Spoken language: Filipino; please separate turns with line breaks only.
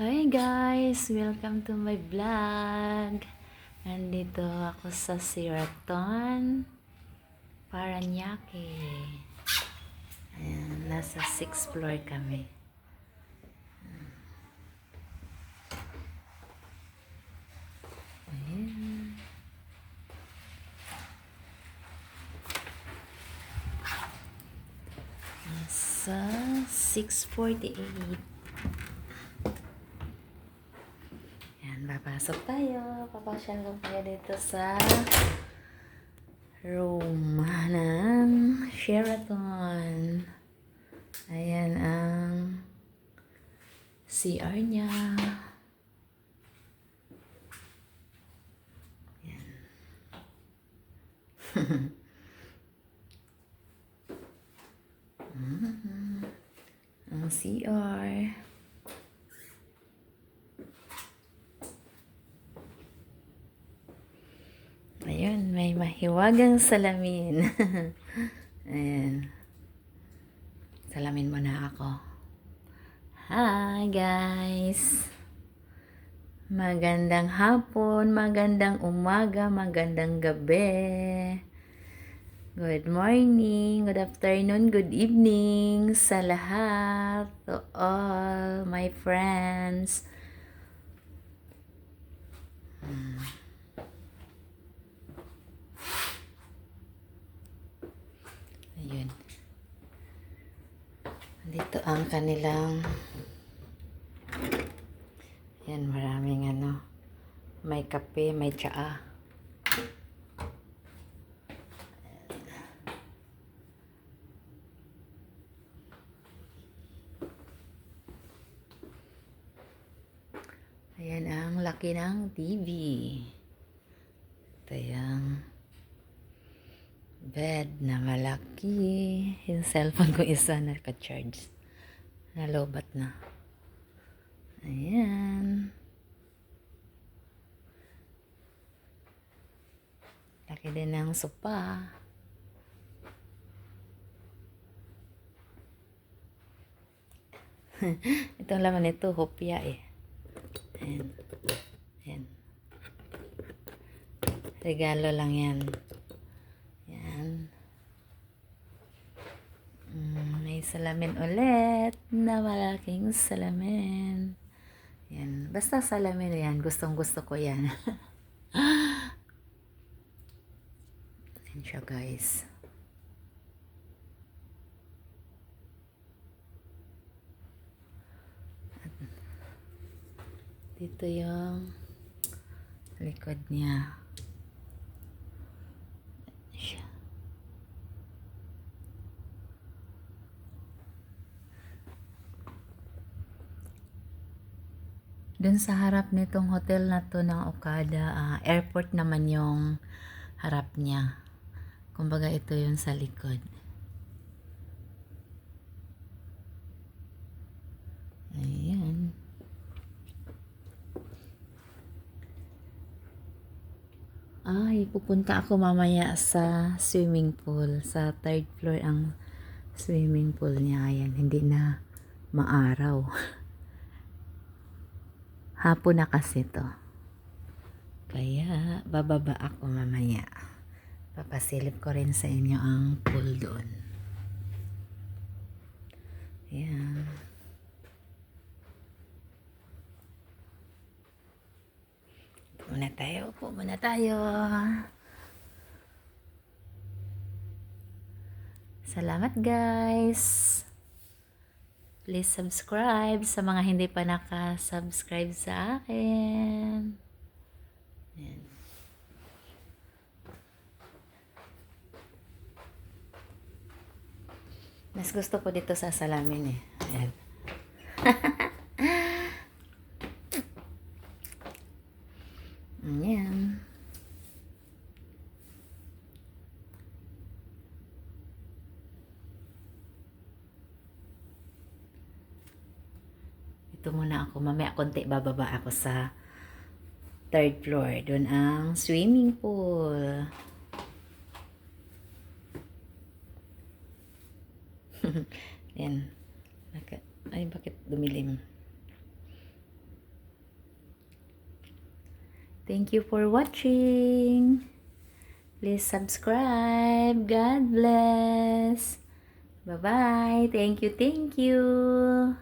Hi guys! Welcome to my vlog. Nandito ako sa Siraton, Paranaque. Ayan, nasa 6th floor kami. Ayan. Nasa 648. Yan, papasok tayo. Papasyal lang tayo dito sa room ng Sheraton. Ayan ang CR niya. Yan. Mhm. ang CR. Ayun, may mahiwagang salamin. Ayan. Salamin mo na ako. Hi, guys! Magandang hapon, magandang umaga, magandang gabi. Good morning, good afternoon, good evening sa lahat, to all my friends. Ayun. Dito ang kanilang Yan, maraming ano. May kape, may tsaa. Ayan ang laki ng TV. Ito yung bed na malaki. Yung cellphone ko isa naka-charge. Nalobat na. Ayan. Laki din ng sopa. Itong laman nito, hopya eh. Ayan. Ayan. Regalo lang yan. Mm, salamin ulit na malaking salamin. Yan. Basta salamin yan. Gustong gusto ko yan. yan siya guys. Dito yung likod niya. Siya. Dun sa harap nitong hotel na to ng Okada, ah, airport naman yung harap niya. Kumbaga ito yung sa likod. Ayan. Ay, pupunta ako mamaya sa swimming pool. Sa third floor ang swimming pool niya. Ayan, hindi na maaraw. Hapon na kasi to. Kaya, bababa ako mamaya. Papasilip ko rin sa inyo ang pool doon. Ayan. Muna tayo. Upo muna tayo. Salamat guys. Please subscribe sa mga hindi pa naka-subscribe sa akin. Ayan. Mas gusto ko dito sa salamin eh. Ayan. Ito muna ako. Mamaya konti bababa ako sa third floor. Doon ang swimming pool. Yan. Ay, bakit dumilim? Thank you for watching. Please subscribe. God bless. Bye-bye. Thank you, thank you.